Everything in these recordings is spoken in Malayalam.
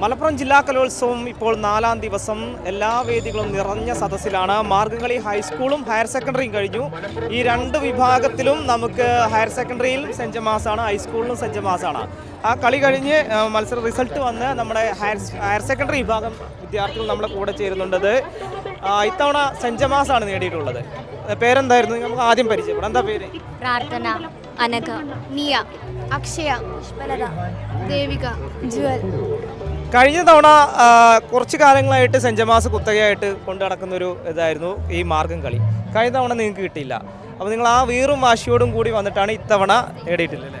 മലപ്പുറം ജില്ലാ കലോത്സവം ഇപ്പോൾ നാലാം ദിവസം. എല്ലാ വേദികളും നിറഞ്ഞ സദസ്സിലാണ്. മാർഗംകളി ഹൈസ്കൂളും ഹയർ സെക്കൻഡറിയും കഴിഞ്ഞു. ഈ രണ്ട് വിഭാഗത്തിലും നമുക്ക് ഹയർ സെക്കൻഡറിയിലും സെന്റ് മാസമാണ് ഹൈസ്കൂളിലും സെന്റ് മാസമാണ് ആ കളി കഴിഞ്ഞ് മത്സര റിസൾട്ട് വന്ന് നമ്മുടെ ഹയർ ഹയർ സെക്കൻഡറി വിഭാഗം വിദ്യാർത്ഥികൾ നമ്മുടെ കൂടെ ചേരുന്നുണ്ടത് ആ, ഇത്തവണ സെഞ്ചമാസാണ് നേടിയിട്ടുള്ളത്. പേരെന്തായിരുന്നു? നമുക്ക് ആദ്യം പരിചയപ്പെടാം. എന്താ പേര്? പ്രാർത്ഥന അനഘ നിയ അക്ഷയ ദേവിക ജുവൽ. കഴിഞ്ഞ തവണ കുറച്ച് കാലങ്ങളായിട്ട് സെഞ്ചമാസ് കുത്തകയായിട്ട് കൊണ്ടു നടക്കുന്നൊരു ഇതായിരുന്നു ഈ മാർഗം കളി. കഴിഞ്ഞ തവണ നിങ്ങൾക്ക് കിട്ടിയില്ല. അപ്പോൾ നിങ്ങൾ ആ വീറും വാശിയോടും കൂടി വന്നിട്ടാണ് ഇത്തവണ നേടിയിട്ടില്ല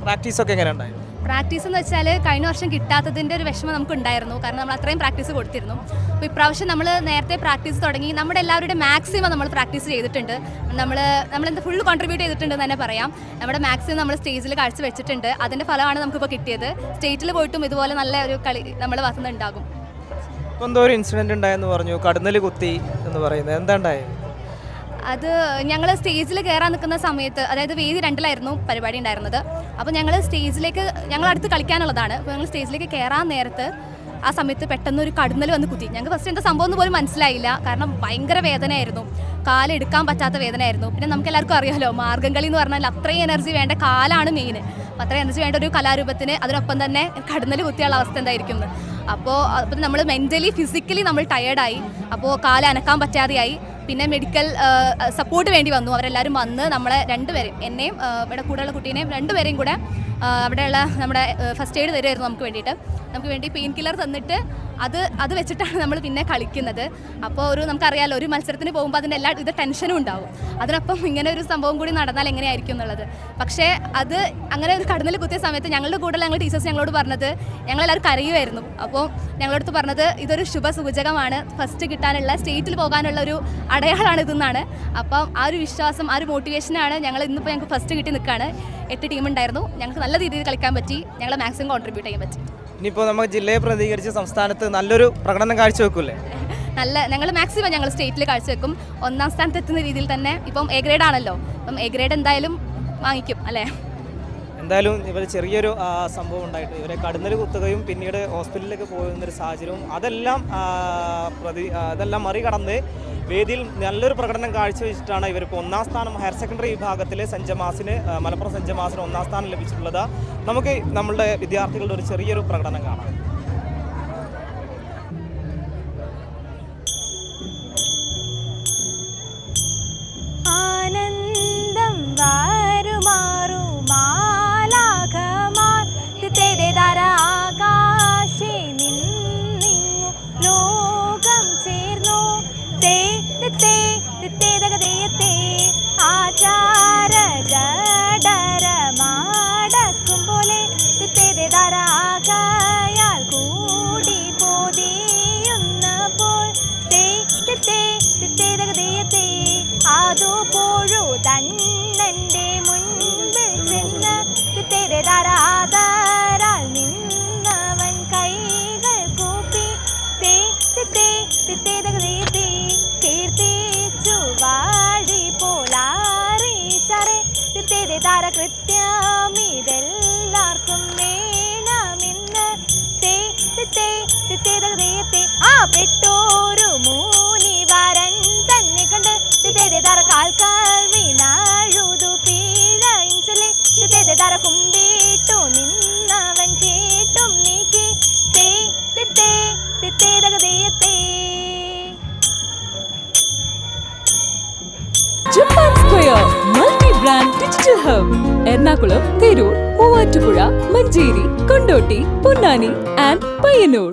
അല്ലേ എങ്ങനെയുണ്ടായിരുന്നു പ്രാക്ടീസ് ഒക്കെ എങ്ങനെ ഉണ്ടായിരുന്നു? പ്രാക്ടീസ് എന്ന് വെച്ചാൽ കഴിഞ്ഞ വർഷം കിട്ടാത്തതിന്റെ ഒരു വിഷമം നമുക്ക് ഉണ്ടായിരുന്നു കാരണം നമ്മൾ അത്രയും പ്രാക്ടീസ് കൊടുത്തിരുന്നു. അപ്പോൾ ഇപ്രാവശ്യം നമ്മൾ നേരത്തെ പ്രാക്ടീസ് തുടങ്ങി. നമ്മുടെ എല്ലാവരുടെ മാക്സിമം നമ്മൾ പ്രാക്ടീസ് ചെയ്തിട്ടുണ്ട്. നമ്മൾ നമ്മൾ എന്താ ഫുൾ കോൺട്രിബ്യൂട്ട് ചെയ്തിട്ടുണ്ട് എന്ന് തന്നെ പറയാം. നമ്മുടെ മാക്സിമം നമ്മൾ സ്റ്റേജിൽ കാഴ്ച വെച്ചിട്ടുണ്ട്. അതിന്റെ ഫലമാണ് നമുക്കിപ്പോൾ കിട്ടിയത്. സ്റ്റേറ്റിൽ പോയിട്ടും ഇതുപോലെ നല്ല ഒരു കളി നമ്മൾ വസന്ത ഉണ്ടാകും ഇപ്പോൾ എന്തോ ഒരു ഇൻസിഡന്റ് ഉണ്ടായെന്ന് പറഞ്ഞു. കടന്നൽ കുത്തി എന്ന് പറയുന്നത്. എന്താ ഉണ്ടായത്? അത് ഞങ്ങൾ സ്റ്റേജിൽ കയറാൻ നിൽക്കുന്ന സമയത്ത് അതായത് വേദി രണ്ടിലായിരുന്നു പരിപാടി ഉണ്ടായിരുന്നത്. അപ്പോൾ ഞങ്ങൾ സ്റ്റേജിലേക്ക് ഞങ്ങൾ അടുത്ത് കളിക്കാനുള്ളതാണ്. അപ്പോൾ ഞങ്ങൾ സ്റ്റേജിലേക്ക് കയറാൻ നേരത്ത് ആ സമയത്ത് പെട്ടെന്ന് ഒരു കടുന്നൽ വന്ന് കുത്തി. ഞങ്ങൾക്ക് ഫസ്റ്റ് എന്താ സംഭവം എന്ന് പോലും മനസ്സിലായില്ല. കാരണം ഭയങ്കര വേദനയായിരുന്നു. കാലെടുക്കാൻ പറ്റാത്ത വേദനയായിരുന്നു. പിന്നെ നമുക്ക് എല്ലാവർക്കും അറിയാമല്ലോ മാർഗം കളി എന്ന് പറഞ്ഞാൽ അത്രയും എനർജി വേണ്ട കാലാണ് മെയിൻ അപ്പോൾ അത്രയും എനർജി വേണ്ട ഒരു കലാരൂപത്തിന് അതിനൊപ്പം തന്നെ കടുന്നൽ കുത്തിയുള്ള അവസ്ഥ എന്തായിരിക്കും അപ്പോൾ അപ്പോൾ നമ്മൾ മെന്റലി ഫിസിക്കലി നമ്മൾ ടയേർഡായി അപ്പോൾ കാലനക്കാൻ പറ്റാതെയായി. പിന്നെ മെഡിക്കൽ സപ്പോർട്ട് വേണ്ടി വന്നു. അവരെല്ലാവരും വന്ന് നമ്മളെ രണ്ടുപേരെയും എന്നെയും ഇവിടെ കൂടെയുള്ള കുട്ടീനെയും രണ്ടുപേരെയും കൂടെ അവിടെയുള്ള നമ്മുടെ ഫസ്റ്റ് എയ്ഡ് തരുമായിരുന്നു നമുക്ക് വേണ്ടിയിട്ട്. നമുക്ക് വേണ്ടി പെയിൻ കില്ലർ തന്നിട്ട് അത് അത് വെച്ചിട്ടാണ് നമ്മൾ പിന്നെ കളിക്കുന്നത്. അപ്പോൾ ഒരു നമുക്കറിയാലോ ഒരു മത്സരത്തിന് പോകുമ്പോൾ അതിന്റെ എല്ലാ ഇത് ടെൻഷനും ഉണ്ടാവും. അതിനൊപ്പം ഇങ്ങനെ ഒരു സംഭവം കൂടി നടന്നാൽ എങ്ങനെയായിരിക്കും എന്നുള്ളത്. പക്ഷേ അത് അങ്ങനെ ഒരു കടന്നിൽ കുത്തിയ സമയത്ത് ഞങ്ങളുടെ കൂടെ ഞങ്ങൾ ടീച്ചേഴ്സ് ഞങ്ങളോട് പറഞ്ഞത് ഞങ്ങളെല്ലാവരും കരയുമായിരുന്നു. അപ്പോൾ ഞങ്ങളടുത്ത് പറഞ്ഞത് ഇതൊരു ശുഭസൂചകമാണ്. ഫസ്റ്റ് കിട്ടാനുള്ള സ്റ്റേറ്റിൽ പോകാനുള്ള ഒരു അടയാളമാണ് ഇതെന്നാണ്. അപ്പം ആ ഒരു വിശ്വാസം ആ ഒരു മോട്ടിവേഷനാണ് ഞങ്ങൾ ഇന്നിപ്പോൾ ഞങ്ങൾക്ക് ഫസ്റ്റ് കിട്ടി നിൽക്കുകയാണ് എട്ട് ടീം ഉണ്ടായിരുന്നു. ഞങ്ങൾക്ക് നല്ല രീതിയിൽ കളിക്കാൻ പറ്റി. ഞങ്ങളെ മാക്സിമം കോൺട്രിബ്യൂട്ട് ചെയ്യാൻ പറ്റി. ഇനിയിപ്പോൾ നമുക്ക് ജില്ലയെ പ്രതികരിച്ച് സംസ്ഥാനത്ത് നല്ലൊരു പ്രകടനം കാഴ്ചവെക്കൂലേ നല്ല ഞങ്ങൾ മാക്സിമം ഞങ്ങൾ സ്റ്റേറ്റിൽ കാഴ്ചവെക്കും. ഒന്നാം സ്ഥാനത്ത് എത്തുന്ന രീതിയിൽ തന്നെ ഇപ്പം എ ഗ്രേഡ് ആണല്ലോ. അപ്പം എ ഗ്രേഡ് എന്തായാലും വാങ്ങിക്കും അല്ലേ? എന്തായാലും ഇവർ ചെറിയൊരു സംഭവം ഉണ്ടായിട്ട് ഇവരെ കടന്നൽ കുത്തുകയും പിന്നീട് ഹോസ്പിറ്റലിലേക്ക് പോകുന്ന ഒരു സാഹചര്യവും അതെല്ലാം പ്രതി അതെല്ലാം മറികടന്ന് വേദിയിൽ നല്ലൊരു പ്രകടനം കാഴ്ചവെച്ചിട്ടാണ് ഇവർക്ക് ഒന്നാം സ്ഥാനം ഹയർ സെക്കൻഡറി വിഭാഗത്തിലെ സെഞ്ചമാസിന് മലപ്പുറം സെഞ്ചമാസിന് ഒന്നാം സ്ഥാനം ലഭിച്ചിട്ടുള്ളത്. നമുക്ക് നമ്മളുടെ വിദ്യാർത്ഥികളുടെ ഒരു ചെറിയൊരു പ്രകടനം കാണാം. തേ തേതകതേ Japan square multi brand digital hub. Ernakulam Tirur Muvattupuzha Manjeri Kondotty Ponnani and Payyanur.